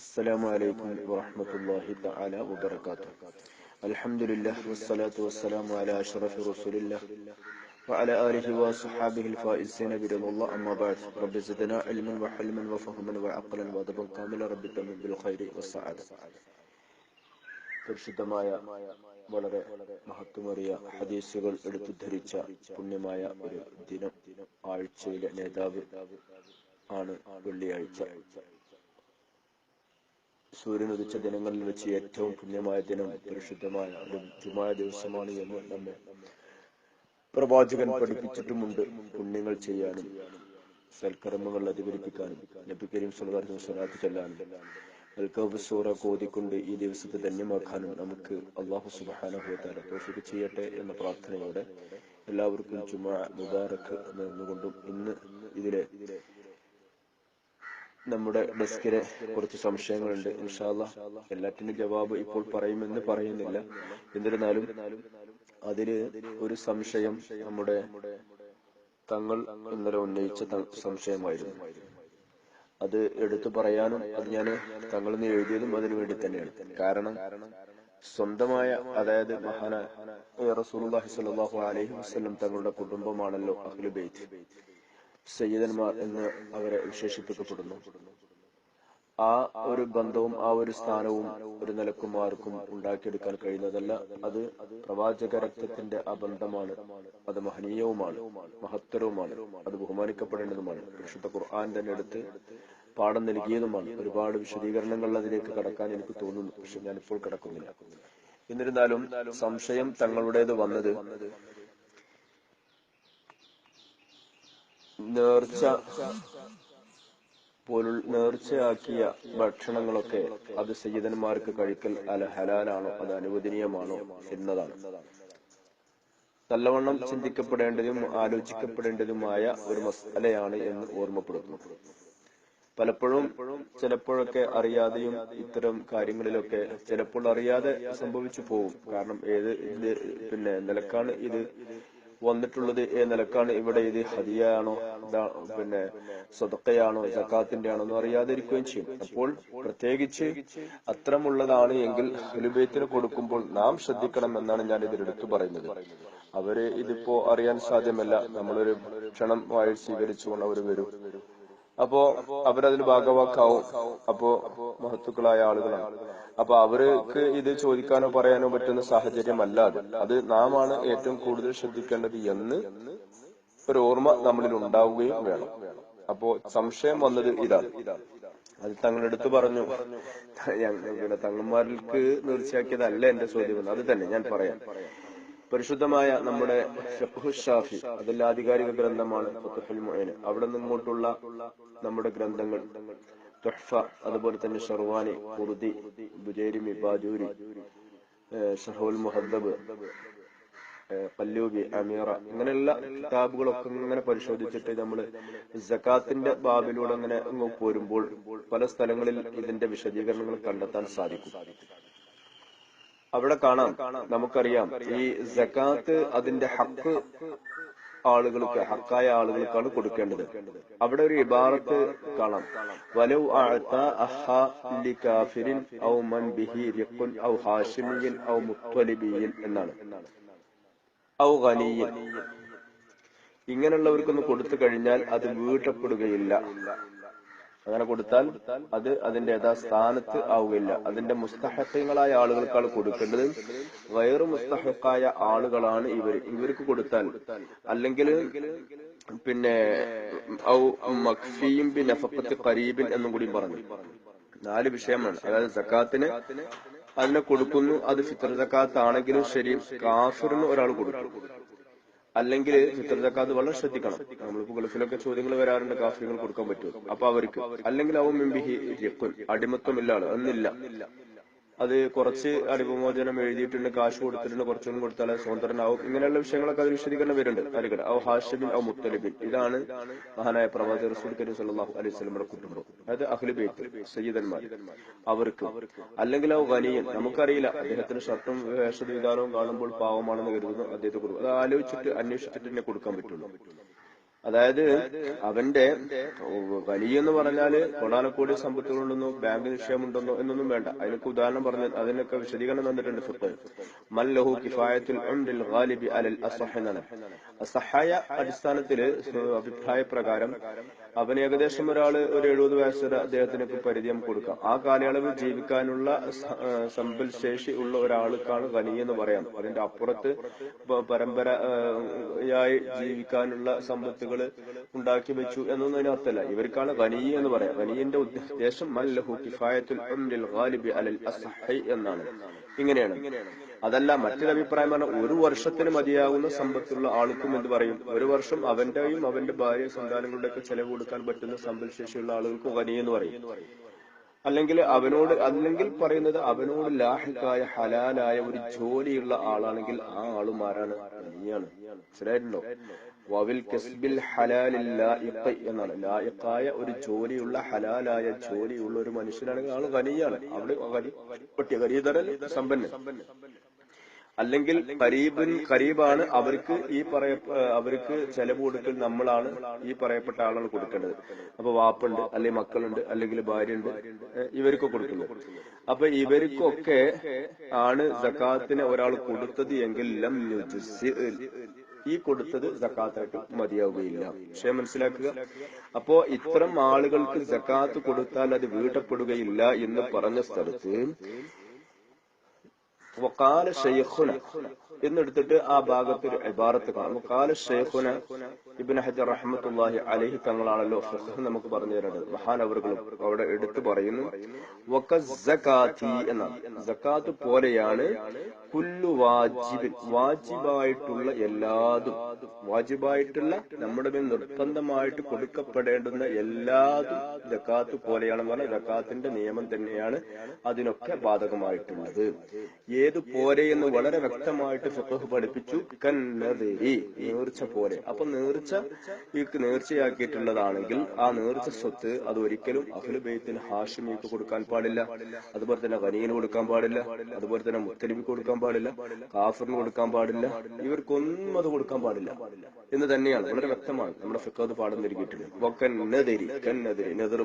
السلام عليكم ورحمة الله تعالى وبركاته الحمد لله والصلاة والسلام على أشرف رسول الله وعلى آله وصحابه الفائزين برضا الله أما بعد رب زدنا علما وحلما وفهما وعقلا وأدبا كاملا رب تمن بالخير والسعادة പരിശുദ്ധമായ വളരെ മഹത്വമേറിയ ഹദീസുകൾ എടുത്തു ധരിച്ച പുണ്യമായ ഒരു ദിനം ആഴ്ചയിലെ നേതാവ് ആണ് വെള്ളിയാഴ്ച സൂര്യൻ ഉദിച്ച ദിനങ്ങളിൽ വെച്ച് ഏറ്റവും പുണ്യമായ ദിനം പരിശുദ്ധമായ ഒരു ജുമായ ദിവസമാണ് എന്ന് നമ്മെ പ്രവാചകൻ പഠിപ്പിച്ചിട്ടുമുണ്ട് പുണ്യങ്ങൾ ചെയ്യാനും സൽക്കർമ്മങ്ങൾ അധികരിപ്പിക്കാനും നബി കരീം സ്വലാത്ത് ചെല്ലാനും അൽക്കൗബ് സൂറ കോതിക്കൊണ്ട് ഈ ദിവസത്തെ ധന്യമാക്കാനും നമുക്ക് അള്ളാഹു തൗഫീഖ് ചെയ്യട്ടെ എന്ന പ്രാർത്ഥനയോടെ എല്ലാവർക്കും ചുമ മുബാറക്ക് നേർന്നുകൊണ്ടും ഇന്ന് ഇതിലെ നമ്മുടെ ഡെസ്കിന് കുറച്ച് സംശയങ്ങളുണ്ട്. ഇൻഷാല്ല എല്ലാറ്റിനും ജവാബ് ഇപ്പോൾ പറയുമെന്ന് പറയുന്നില്ല. എന്നിരുന്നാലും അതിൽ ഒരു സംശയം നമ്മുടെ തങ്ങൾ ഇന്നലെ ഉന്നയിച്ച സംശയമായിരുന്നു. അത് എടുത്തു പറയാനും അത് ഞാൻ തങ്ങൾ നിന്ന് എഴുതിയതും അതിനു വേണ്ടി തന്നെയാണ്. കാരണം സ്വന്തമായ അതായത് മഹാന സ്വല്ലല്ലാഹു അലൈഹി വസല്ലം തങ്ങളുടെ കുടുംബമാണല്ലോ അഹ്ലു ബൈത്ത് സയ്യിദന്മാർ എന്ന് അവരെ വിശേഷിപ്പിക്കപ്പെടുന്നു. ആ ഒരു ബന്ധവും ആ ഒരു സ്ഥാനവും ഒരു നിലക്കും ആർക്കും ഉണ്ടാക്കിയെടുക്കാൻ കഴിയുന്നതല്ല. അത് പ്രവാചക രക്തത്തിന്റെ ആ ബന്ധമാണ് അത് മഹനീയവുമാണ്. മഹത്തരവുമാണ്. അത് ബഹുമാനിക്കപ്പെടേണ്ടതുമാണ്. വിശുദ്ധ ഖുർആൻ തന്നെ എടുത്ത് പാഠം നൽകിയതുമാണ്. ഒരുപാട് വിശദീകരണങ്ങൾ അതിലേക്ക് കടക്കാൻ എനിക്ക് തോന്നുന്നു. പക്ഷെ ഞാനിപ്പോൾ കിടക്കുന്നില്ല. എന്നിരുന്നാലും സംശയം തങ്ങളുടേത് വന്നത് നേർച്ച പോലുള്ള നേർച്ചയാക്കിയ ഭക്ഷണങ്ങളൊക്കെ അത് സയ്യിദന്മാർക്ക് കഴിക്കൽ അല ഹലാലാണോ? അത് അനുവദനീയമാണോ എന്നതാണ്. നല്ലവണ്ണം ചിന്തിക്കപ്പെടേണ്ടതും ആലോചിക്കപ്പെടേണ്ടതുമായ ഒരു മസാലയാണ് എന്ന് ഓർമ്മപ്പെടുത്തുന്നു പലപ്പോഴും ചിലപ്പോഴൊക്കെ അറിയാതെയും ഇത്തരം കാര്യങ്ങളിലൊക്കെ ചിലപ്പോൾ അറിയാതെ സംഭവിച്ചു പോകും കാരണം ഏത് പിന്നെ നിലക്കാണ് ഇത് വന്നിട്ടുള്ളത് ഏ നിലക്കാണ്. ഇവിടെ ഇത് ഹദിയാണോ ഇതാ പിന്നെ സ്വതക്കയാണോ? ജക്കാത്തിന്റെ ആണോ എന്ന് അറിയാതിരിക്കുകയും ചെയ്യും. അപ്പോൾ പ്രത്യേകിച്ച് അത്തരമുള്ളതാണ് എങ്കിൽ ഹലുബേത്തിന് കൊടുക്കുമ്പോൾ നാം ശ്രദ്ധിക്കണം എന്നാണ് ഞാൻ ഇതിലെടുത്തു പറയുന്നത്. അവർ ഇതിപ്പോ അറിയാൻ സാധ്യമല്ല. നമ്മളൊരു ക്ഷണം വായി സ്വീകരിച്ചുകൊണ്ട് അവർ വരും. അപ്പോ അവരതിൽ ഭാഗവാക്കാവും. അപ്പോ മഹത്തുക്കളായ ആളുകളാണ്. അപ്പൊ അവർക്ക് ഇത് ചോദിക്കാനോ പറയാനോ പറ്റുന്ന സാഹചര്യമല്ല അത്. അത് നാമാണ് ഏറ്റവും കൂടുതൽ ശ്രദ്ധിക്കേണ്ടത് എന്ന് ഒരു ഓർമ്മ നമ്മളിൽ ഉണ്ടാവുകയും വേണം. അപ്പോ സംശയം വന്നത് ഇതാണ്. അത് തങ്ങളെടുത്ത് പറഞ്ഞു. തങ്ങന്മാർക്ക് നിർച്ചയാക്കിയതല്ല എന്റെ ചോദ്യം അത് തന്നെ ഞാൻ പറയാം. പരിശുദ്ധമായ നമ്മുടെ ഷാഫി അതിൽ ആധികാരിക ഗ്രന്ഥമാണ് അവിടെ നിന്നിങ്ങോട്ടുള്ള നമ്മുടെ ഗ്രന്ഥങ്ങൾ തുഹ്ഫ അതുപോലെ തന്നെ ഷർവാനി ഖുർദി ബുജേരിമി ബാജൂരി ഷഹുൽ മുഹദ്ദബ് പല്ലൂബി അമീറ ഇങ്ങനെയുള്ള കിതാബുകളൊക്കെ ഇങ്ങനെ പരിശോധിച്ചിട്ട് നമ്മൾ ജക്കാത്തിന്റെ ബാബിലൂടെ അങ്ങനെ അങ്ങ് പോരുമ്പോൾ പല സ്ഥലങ്ങളിൽ ഇതിന്റെ വിശദീകരണങ്ങൾ കണ്ടെത്താൻ സാധിക്കും. അവിടെ കാണാം. നമുക്കറിയാം ഈ ജക്കാത്ത് അതിന്റെ ഹക്ക് ആളുകൾക്ക് ഹക്കായ ആളുകൾക്കാണ് കൊടുക്കേണ്ടത്. അവിടെ ഒരു ഇബാറത്ത് കാണാം. എന്നാണ്. ഇങ്ങനെയുള്ളവർക്കൊന്ന് കൊടുത്തു കഴിഞ്ഞാൽ അത് വീട്ടപ്പെടുകയില്ല. അങ്ങനെ കൊടുത്താൽ അത് അതിന്റെ യഥാസ്ഥാനത്ത് ആവുകയില്ല. അതിന്റെ മുസ്തഹക്കങ്ങളായ ആളുകൾക്കാണ് കൊടുക്കേണ്ടത്. വയറു മുസ്തഹക്കായ ആളുകളാണ് ഇവർ. ഇവർക്ക് കൊടുത്താൽ അല്ലെങ്കിൽ പിന്നെ ഔ മഖ്ഫിയും ബി നഫഖത്തി ഖരീബിൻ എന്നും കൂടി പറഞ്ഞു. നാല് വിഷയമാണ്. അതായത് സക്കാത്തിന് അതിനെ കൊടുക്കുന്നു. അത് ഫിത്തർ സക്കാത്ത് ആണെങ്കിലും ശരി കാഫിറിന് ഒരാൾ കൊടുക്കും. അല്ലെങ്കിൽ ഫിത്തർ ജക്കാത്ത് വളരെ ശ്രദ്ധിക്കണം. നമ്മളിപ്പോ ഗൾഫിലൊക്കെ ചോദ്യങ്ങൾ വരാറുണ്ട് കാഫികൾ കൊടുക്കാൻ പറ്റുമോ? അപ്പൊ അവർക്ക്. അല്ലെങ്കിൽ അവൻ മിംബിഹി രക്കുൻ അടിമത്വമില്ല ആൾ എന്നില്ല അത് കുറച്ച് അടിമമോചനം എഴുതിയിട്ടുണ്ട് കാശ് കൊടുത്തിട്ടുണ്ട് കുറച്ചൊന്നും കൊടുത്താൽ സ്വതന്ത്രനാവും. ഇങ്ങനെയുള്ള വിഷയങ്ങളൊക്കെ അത് വിശദീകരണം വരുന്നുണ്ട്. അലിഗഡ് ഔ ഹാഷിബിൻ ഔ മുത്തലിബിൻ. ഇതാണ് മഹാനായ പ്രവാചക റസൂൽ കരീം സല്ലല്ലാഹു അലൈഹി വസല്ലമയുടെ കുടുംബം. അതായത് അഹ്ലു ബൈത്ത് സയ്യിദന്മാർ അവർക്ക് അല്ലെങ്കിൽ ഔ ഗനിയൻ നമുക്കറിയില്ല. അദ്ദേഹത്തിന് ഷർട്ടും വേഷവിധാനവും കാണുമ്പോൾ പാവമാണെന്ന് കരുതുന്നു അദ്ദേഹത്തെ കൊടുക്കും അത് ആലോചിച്ചിട്ട് അന്വേഷിച്ചിട്ട് തന്നെ കൊടുക്കാൻ പറ്റുള്ളൂ. അതായത് അവന്റെ വലിയ എന്ന് പറഞ്ഞാൽ കൊടാനക്കോടി സമ്പത്തുകളുണ്ടെന്നോ ബാങ്ക് നിക്ഷേപമുണ്ടെന്നോ എന്നൊന്നും വേണ്ട. അതിനൊക്കെ ഉദാഹരണം പറഞ്ഞ അതിനൊക്കെ വിശദീകരണം തന്നിട്ടുണ്ട് ഫിഖ്. മല്ലഹു കിഫായത്തുൽ ഗാലിബി അലൽ അസഹ എന്നാണ്. അസഹായ അടിസ്ഥാനത്തിൽ അഭിപ്രായ പ്രകാരം അവന് ഏകദേശം ഒരാൾ ഒരു എഴുപത് വയസ്സ് വരെ അദ്ദേഹത്തിനൊക്കെ നമുക്ക് കൊടുക്കാം. ആ കാലയളവിൽ ജീവിക്കാനുള്ള സമ്പൽ ശേഷി ഉള്ള ഒരാൾക്കാണ് ഖനി എന്ന് പറയാം. അതിന്റെ അപ്പുറത്ത് പരമ്പരയായി ജീവിക്കാനുള്ള സമ്പത്തുകൾ ഉണ്ടാക്കി വെച്ചു എന്നൊന്നും അതിനർത്ഥമല്ല ഇവർക്കാണ് ഖനി എന്ന് പറയാം. വനിയന്റെ ഉദ്ദേശം കിഫായത്തുൽ എന്നാണ്. ഇങ്ങനെയാണ്. അതല്ല മറ്റൊരു അഭിപ്രായം പറഞ്ഞാൽ ഒരു വർഷത്തിന് മതിയാകുന്ന സമ്പത്തുള്ള ആൾക്കും എന്ത് പറയും? ഒരു വർഷം അവന്റെയും അവന്റെ ഭാര്യ സന്താനങ്ങളുടെ ഒക്കെ ചെലവ് കൊടുക്കാൻ പറ്റുന്ന സമ്പൽ ശേഷിയുള്ള ആളുകൾക്ക് ഖനി എന്ന് പറയും. അല്ലെങ്കിൽ അവനോട് അല്ലെങ്കിൽ പറയുന്നത് അവനോട് ലാഹിക്കായ ഹലാലായ ഒരു ജോലിയുള്ള ആളാണെങ്കിൽ ആ ആളും ആരാണ്? നീയാണ് മനസ്സിലായിട്ടുണ്ടോ? വവിൽ കസ്ബിൽ ഹലാലില്ല എന്നാണ്. ലായക്കായ ഒരു ജോലിയുള്ള ഹലാലായ ജോലിയുള്ള ഒരു മനുഷ്യനാണെങ്കിൽ ആൾ കനിയാണ് അവിടെ പട്ടിയ ഖരീദരൻ സമ്പന്നൻ. അല്ലെങ്കിൽ കരീബിൻ കരീബാണ് അവർക്ക് ഈ പറയ അവർക്ക് ചെലവ് കൊടുക്കൽ നമ്മളാണ് ഈ പറയപ്പെട്ട ആളുകൾ കൊടുക്കേണ്ടത്. അപ്പൊ വാപ്പുണ്ട് അല്ലെങ്കിൽ മക്കളുണ്ട് അല്ലെങ്കിൽ ഭാര്യ ഉണ്ട് ഇവർക്ക് കൊടുക്കുന്നത് അപ്പൊ ഇവർക്കൊക്കെ ആണ് സക്കാത്തിന് ഒരാൾ കൊടുത്തത് എങ്കിൽ ലം. ഈ കൊടുത്തത് സക്കാത്തായിട്ട് മതിയാവുകയില്ല. പക്ഷേ മനസ്സിലാക്കുക അപ്പോ ഇത്തരം ആളുകൾക്ക് സക്കാത്ത് കൊടുത്താൽ അത് വീട്ടപ്പെടുകയില്ല എന്ന് പറഞ്ഞ സ്ഥലത്ത് വക്കാല ഷെയ്ഖുന എന്നെടുത്തിട്ട് ആ ഭാഗത്ത് ഒരു ഇബാറത്ത് കാണാം. വക്കാല ഷെയ്ഖുന ഇബിൻ ഹജർ റഹ്മത്തുല്ലാഹി അലൈഹി തങ്ങളാണല്ലോ നമുക്ക് പറഞ്ഞു തരേണ്ടത് മഹാനവറുകളും അവിടെ എടുത്തു പറയുന്നു. വക സകാത്തി എന്നാണ്. സക്കാത്ത് പോലെയാണ് കുല്ലു വാജിബിൻ വാജിബായിട്ടുള്ള എല്ലാതും. വാജിബായിട്ടുള്ള നമ്മുടെ മേൽ നിർബന്ധമായിട്ട് കൊടുക്കപ്പെടേണ്ടുന്ന എല്ലാ ജക്കാത്ത് പോലെയാണ് പറഞ്ഞാൽ ജക്കാത്തിന്റെ നിയമം തന്നെയാണ് അതിനൊക്കെ ബാധകമായിട്ടുള്ളത്. ഏത് പോരെ എന്ന് വളരെ വ്യക്തമായിട്ട് ഫിഖഹ് പഠിപ്പിച്ചു. കന്നതേരി നേർച്ച പോലെ. അപ്പൊ നേർച്ച ഈ നേർച്ചയാക്കിയിട്ടുള്ളതാണെങ്കിൽ ആ നേർച്ച സ്വത്ത് അത് ഒരിക്കലും അഖിലുബൈത്തിന് ഹാഷിമിക്ക് കൊടുക്കാൻ പാടില്ല. അതുപോലെ തന്നെ വനിയന് കൊടുക്കാൻ പാടില്ല. അതുപോലെ തന്നെ മുത്തലിമിക്ക് കൊടുക്കാൻ പാടില്ല. കാഫറിന് കൊടുക്കാൻ പാടില്ല. ഇവർക്കൊന്നും അത് കൊടുക്കാൻ പാടില്ല. എന്ന് തന്നെയാണ് വളരെ വ്യക്തമാണ് നമ്മുടെ ഫിഖത് പാഠം നൽകിയിട്ടുണ്ട്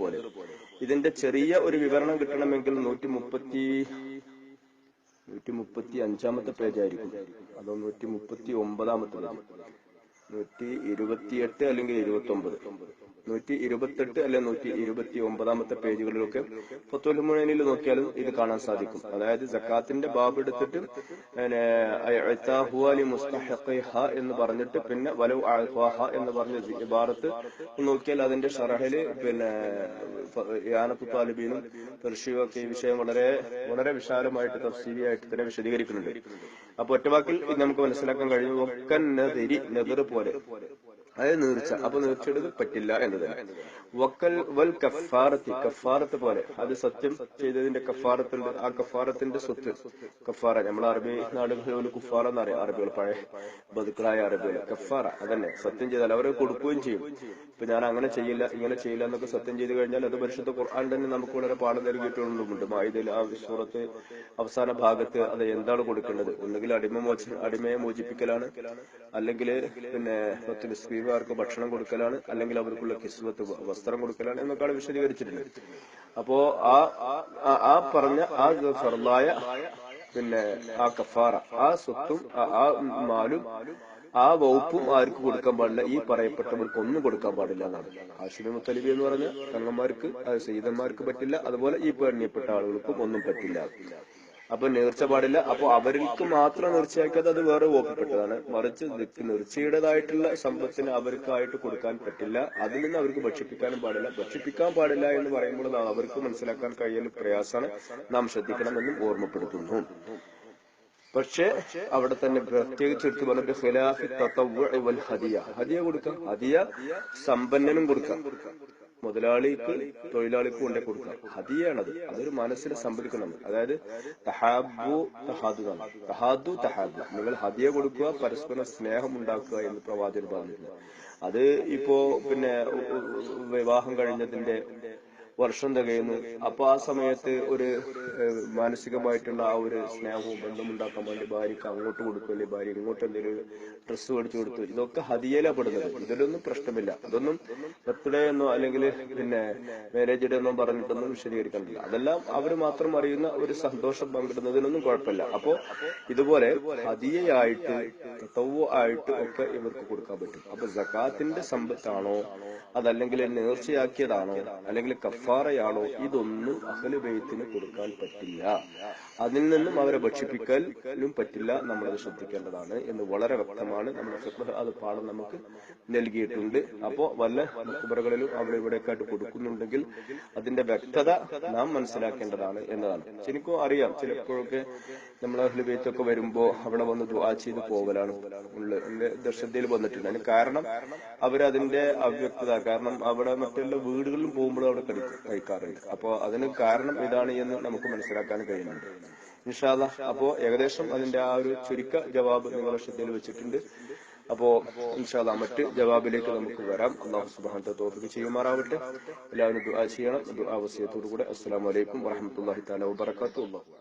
പോലെ. ഇതിന്റെ ചെറിയ ഒരു വിവരണം കിട്ടണമെങ്കിൽ നൂറ്റി മുപ്പത്തി നൂറ്റി മുപ്പത്തി അഞ്ചാമത്തെ പേജായിരിക്കും അതോ നൂറ്റി മുപ്പത്തി ഒമ്പതാമത്തെ നൂറ്റി ഇരുപത്തിയെട്ട് അല്ലെങ്കിൽ ഇരുപത്തി ഒമ്പത് നൂറ്റി ഇരുപത്തെട്ട് അല്ലെങ്കിൽ നൂറ്റി ഇരുപത്തി ഒമ്പതാമത്തെ പേജുകളിലൊക്കെ ഫത്തുൽമുഴനിൽ നോക്കിയാലും ഇത് കാണാൻ സാധിക്കും. അതായത് ജക്കാത്തിന്റെ ബാബ് എടുത്തിട്ട് എന്ന് പറഞ്ഞിട്ട് പിന്നെ വലവ് എന്ന് പറഞ്ഞ ഇബാറത്ത് നോക്കിയാൽ അതിന്റെ ഷറഹിൽ പിന്നെ യാനത്തു താലിബീനും പെർഷിയൊക്കെ ഈ വിഷയം വളരെ വളരെ വിശാലമായിട്ട് തഫ്സീലിയായിട്ട് തന്നെ വിശദീകരിക്കുന്നുണ്ട്. അപ്പൊ ഒറ്റവാക്കിൽ നമുക്ക് മനസ്സിലാക്കാൻ കഴിയും ഒക്കെ നെതിരി നെതിർ അതായത് നീർച്ച. അപ്പൊ നീർച്ചയെടുത്ത് പറ്റില്ല എന്നതാണ് വക്കൽ വൽ കഫാറത്തി കഫാറത്ത് പോലെ. അത് സത്യം ചെയ്തതിന്റെ കഫാറത്തിന്റെ ആ കഫാറത്തിന്റെ സ്വത്ത്. കഫാറ. നമ്മൾ അറബി നാടുകളിൽ കുഫാറ എന്നറിയാം. അറബികൾ പഴയ ബതുക്കളായ അറബികൾ. കഫാറ. അതന്നെ. സത്യം ചെയ്താൽ അവർ കൊടുക്കുകയും ചെയ്യും. ഇപ്പൊ ഞാൻ അങ്ങനെ ചെയ്യില്ല ഇങ്ങനെ ചെയ്യില്ല എന്നൊക്കെ സത്യം ചെയ്തു കഴിഞ്ഞാൽ അത് പരിശുദ്ധ ഖുർആൻ തന്നെ നമുക്ക് വളരെ പാഠം നൽകിയിട്ടുണ്ടുണ്ട് മായതിൽ ആ സൂറത്ത് അവസാന ഭാഗത്ത് അത് എന്താണ് കൊടുക്കേണ്ടത്? ഒന്നുകിൽ അടിമ മോച അടിമയെ മോചിപ്പിക്കലാണ് അല്ലെങ്കിൽ പിന്നെ പത്ത് മിസ്കീമാർക്ക് ഭക്ഷണം കൊടുക്കലാണ് അല്ലെങ്കിൽ അവർക്കുള്ള കിസ്മത്ത് വസ്ത്രം കൊടുക്കലാണ് എന്നൊക്കെയാണ് വിശദീകരിച്ചിട്ടുണ്ട് അപ്പോ ആ ആ- പറഞ്ഞ ആ ഫർലായ പിന്നെ ആ കഫാറ ആ സ്വത്തും ആ മാലും ആ വകുപ്പും ആർക്ക് കൊടുക്കാൻ പാടില്ല. ഈ പറയപ്പെട്ടവർക്ക് ഒന്നും കൊടുക്കാൻ പാടില്ല എന്നാണ്. ഹാഷിമി മുത്തലിബി എന്ന് പറഞ്ഞ തങ്ങന്മാർക്ക് സീതന്മാർക്ക് പറ്റില്ല. അതുപോലെ ഈ പെണ്ണിയപ്പെട്ട ആളുകൾക്കും ഒന്നും പറ്റില്ല. അപ്പൊ നേർച്ച പാടില്ല. അപ്പൊ അവർക്ക് മാത്രം നേർച്ചയാക്കിയത് അത് വേറെ വകുപ്പിൽപ്പെട്ടതാണ്. മറിച്ച് നേർച്ചയുടേതായിട്ടുള്ള സമ്പത്തിന് അവർക്കായിട്ട് കൊടുക്കാൻ പറ്റില്ല. അതിൽ നിന്ന് അവർക്ക് ഭക്ഷിപ്പിക്കാനും പാടില്ല. ഭക്ഷിപ്പിക്കാൻ പാടില്ല എന്ന് പറയുമ്പോൾ അവർക്ക് മനസ്സിലാക്കാൻ കഴിയുന്ന പ്രയാസമാണ്. നാം ശ്രദ്ധിക്കണമെന്നും ഓർമ്മപ്പെടുത്തുന്നു. പക്ഷേ അവിടെ തന്നെ പ്രത്യേകിച്ച് എടുത്തു പറഞ്ഞിട്ട് ഖിലാഫി തതവ്വുഇ വൽ ഹദിയ. ഹദിയ കൊടുക്കാം. ഹദിയ സമ്പന്നനും കൊടുക്കാം. മുതലാളിക്ക് തൊഴിലാളിക്ക് കൊണ്ടേ കൊടുക്കാം. ഹദിയാണത്. അതൊരു മനസ്സിനെ സംഭരിക്കണം അതായത് തഹാബു തഹാദു തഹാദു തഹാബു നിങ്ങൾ ഹദിയ കൊടുക്കുക പരസ്പരം സ്നേഹം ഉണ്ടാക്കുക എന്ന് പ്രവാചകൻ പറഞ്ഞിട്ടുണ്ട്. അത് ഇപ്പോ പിന്നെ വിവാഹം കഴിഞ്ഞതിന്റെ വർഷം തികയുന്നു. അപ്പൊ ആ സമയത്ത് ഒരു മാനസികമായിട്ടുള്ള ആ ഒരു സ്നേഹവും ബന്ധവും ഉണ്ടാക്കാൻ വേണ്ടി ഭാര്യക്ക് അങ്ങോട്ട് കൊടുക്കും അല്ലെങ്കിൽ ഭാര്യ ഇങ്ങോട്ട് എന്തെങ്കിലും ഡ്രസ്സ് മേടിച്ചു കൊടുത്തു. ഇതൊക്കെ ഹതിയയിലാ പെടുന്നത്. ഇതിലൊന്നും പ്രശ്നമില്ല. അതൊന്നും ബർത്ത്ഡേ എന്നോ അല്ലെങ്കിൽ പിന്നെ മാരേജ് ഡേ എന്നോ പറഞ്ഞിട്ടൊന്നും വിശദീകരിക്കുന്നില്ല അതെല്ലാം അവർ മാത്രം അറിയുന്ന ഒരു സന്തോഷം പങ്കിടുന്നതിനൊന്നും കുഴപ്പമില്ല. അപ്പോ ഇതുപോലെ ഹതിയായിട്ട് തത്വ ആയിട്ട് ഒക്കെ ഇവർക്ക് കൊടുക്കാൻ പറ്റും. അപ്പൊ സക്കാത്തിന്റെ സമ്പത്താണോ? അതല്ലെങ്കിൽ നേർച്ചയാക്കിയതാണോ? അല്ലെങ്കിൽ കഫാറയാണോ ഇതൊന്നും അഹ്ലു ബൈത്തിന് കൊടുക്കാൻ പറ്റില്ല. അതിൽ നിന്നും അവരെ ഭക്ഷിപ്പിക്കലും പറ്റില്ല. നമ്മൾ അത് ശ്രദ്ധിക്കേണ്ടതാണ് എന്ന് വളരെ വ്യക്തമാണ് നമ്മുടെ അത് പാഠം നമുക്ക് നൽകിയിട്ടുണ്ട്. അപ്പോ വല്ല മുഖബറകളിലും അവിടെ ഇവിടെയൊക്കെ ആയിട്ട് കൊടുക്കുന്നുണ്ടെങ്കിൽ അതിന്റെ വ്യക്തത നാം മനസ്സിലാക്കേണ്ടതാണ് എന്നതാണ്. ശരിക്കും അറിയാം ചിലപ്പോഴൊക്കെ നമ്മൾ അഹ്ലുബൈത്തൊക്കെ വരുമ്പോ അവിടെ വന്ന് ദുആ ചെയ്ത് എന്റെ ശ്രദ്ധയിൽ വന്നിട്ടുണ്ട്. അതിന് കാരണം അവരതിന്റെ അവ്യക്തത. കാരണം അവിടെ മറ്റുള്ള വീടുകളിലും പോകുമ്പോഴും അവിടെ കഴി- കഴിക്കാറുണ്ട്. അപ്പോ അതിന് കാരണം ഇതാണ് എന്ന് നമുക്ക് മനസ്സിലാക്കാൻ കഴിയുന്നുണ്ട്. നിഷാദ അപ്പോ ഏകദേശം അതിന്റെ ആ ഒരു ചുരുക്ക ജവാബ് നിങ്ങളുടെ ശ്രദ്ധയിൽ വെച്ചിട്ടുണ്ട്. അപ്പോ ഇൻഷാല്ല മറ്റ് ജവാബിലേക്ക് നമുക്ക് വരാം. അള്ളാഹു സുബാനത്തെ തോഫിക്ക് ചെയ്യുമാറാവട്ടെ. എല്ലാവരും ദുആ ചെയ്യണം. ദുആ വസിയത്തോടു കൂടെ അസ്സലാമു അലൈക്കും വറഹ്മത്തുള്ളാഹി തആല വബറകാതുഹു.